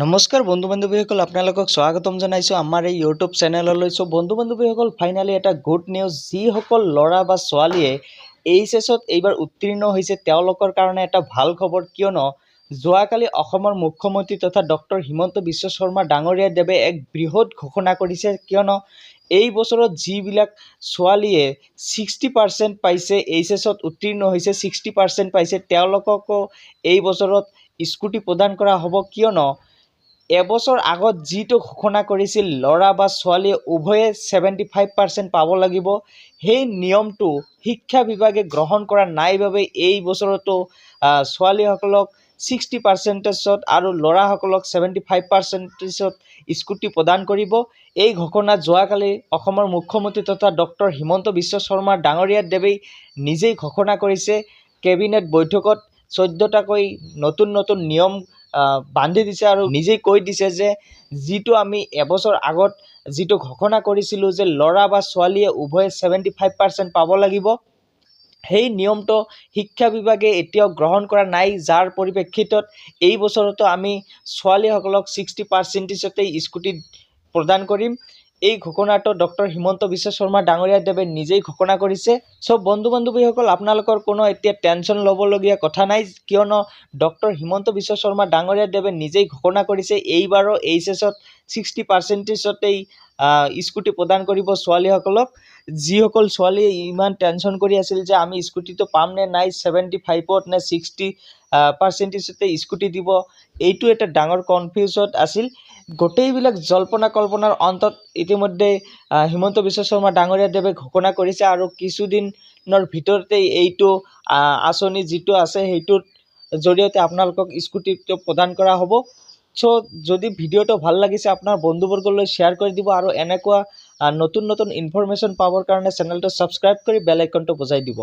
নমস্কাৰ বন্ধু বান্ধৱীসকল আপোনালোকক স্বাগতম জনাইছোঁ আমাৰ এই ইউটিউব চেনেললৈ। চ' বন্ধু বান্ধৱীসকল ফাইনেলি এটা গুড নিউজ যিসকল ল'ৰা বা ছোৱালীয়ে এইচ এছত এইবাৰ উত্তীৰ্ণ হৈছে, তেওঁলোকৰ কাৰণে এটা ভালো খবৰ। কিয়নো, যোৱাকালি অসমৰ মুখ্যমন্ত্ৰী তথা ডক্টৰ হিমন্ত বিশ্ব শৰ্মা ডাঙৰীয়া দেৱে এক বৃহৎ ঘোষণা কৰিছে। কিয়নো, এই বছৰত যিবিলাক ছোৱালীয়ে ছিক্সটি পাৰ্চেণ্ট পাইছে এইচ এছত উত্তীৰ্ণ হৈছে ছিক্সটি পাৰ্চেণ্ট পাইছে, তেওঁলোককো এই বছৰত স্কুটি প্ৰদান কৰা হ'ব। কিয়নো এবছৰ আগত যিটো ঘোষণা কৰিছিল, ল'ৰা বা ছোৱালীয়ে উভয়ে ছেভেণ্টি ফাইভ পাৰ্চেণ্ট পাব লাগিব, সেই নিয়মটো শিক্ষা বিভাগে গ্ৰহণ কৰা নাই বাবে এই বছৰতো ছোৱালীসকলক ছিক্সটি পাৰ্চেণ্টেজত আৰু ল'ৰাসকলক ছেভেণ্টি ফাইভ পাৰ্চেণ্টেজত স্কুটি প্ৰদান কৰিব। এই ঘোষণা যোৱাকালি অসমৰ মুখ্যমন্ত্ৰী তথা ডক্টৰ হিমন্ত বিশ্ব শৰ্মা ডাঙৰীয়া দেৱেই নিজেই ঘোষণা কৰিছে। কেবিনেট বৈঠকত চৈধ্যটাকৈ নতুন নতুন নিয়ম বান্ধি দিছে আৰু নিজেই কৈ দিছে যে যিটো আমি এবছৰ আগত যিটো ঘোষণা কৰিছিলোঁ যে ল'ৰা বা ছোৱালীয়ে উভয়ে ছেভেণ্টি ফাইভ পাৰ্চেণ্ট পাব লাগিব, সেই নিয়মটো শিক্ষা বিভাগে এতিয়াও গ্ৰহণ কৰা নাই। যাৰ পৰিপ্ৰেক্ষিতত এই বছৰতো আমি ছোৱালীসকলক ছিক্সটি পাৰ্চেণ্টেজতেই স্কুটি প্ৰদান কৰিম। এই ঘোষণাটো ডক্টৰ হিমন্ত বিশ্ব শৰ্মা ডাঙৰীয়া দেৱে নিজেই ঘোষণা কৰিছে। চ' বন্ধু বান্ধৱীসকল আপোনালোকৰ কোনো এতিয়া টেনশ্যন ল'বলগীয়া কথা নাই কিয়নো ডক্টৰ হিমন্ত বিশ্ব শৰ্মা ডাঙৰীয়া দেৱে নিজেই ঘোষণা কৰিছে এইবাৰো এইচ এছত ছিক্সটি পাৰ্চেণ্টেজতেই স্কুটি প্ৰদান কৰিব ছোৱালীসকলক। যিসকল ছোৱালীয়ে ইমান টেনশ্যন কৰি আছিল যে আমি স্কুটিটো পাম নে নাই ছেভেণ্টি ফাইভত নে ছিক্সটি পাৰ্চেণ্টেজতে স্কুটি দিব। এইটো এটা ডাঙৰ কনফিউজত আছিল। গোটেইবিলাক জল্পনা কল্পনাৰ অন্তত ইতিমধ্যে হিমন্ত বিশ্ব শৰ্মা দেৱে ঘোষণা কৰিছে আৰু কিছুদিনৰ ভিতৰতেই এইটো আঁচনি যিটো আছে সেইটোৰ জৰিয়তে আপোনালোকক স্কুটিটো প্ৰদান কৰা হ'ব। চ' যদি ভিডিওটা ভালো লাগিছে আপোনাৰ বন্ধুবৰ্গলৈ শ্বেয়াৰ কৰি দিব আৰু এনেকুৱা নতুন নতুন ইনফৰমেশ্যন পাবৰ কাৰণে চেনেলটো ছাবস্ক্ৰাইব কৰি বেল আইকনটো বজাই দিব।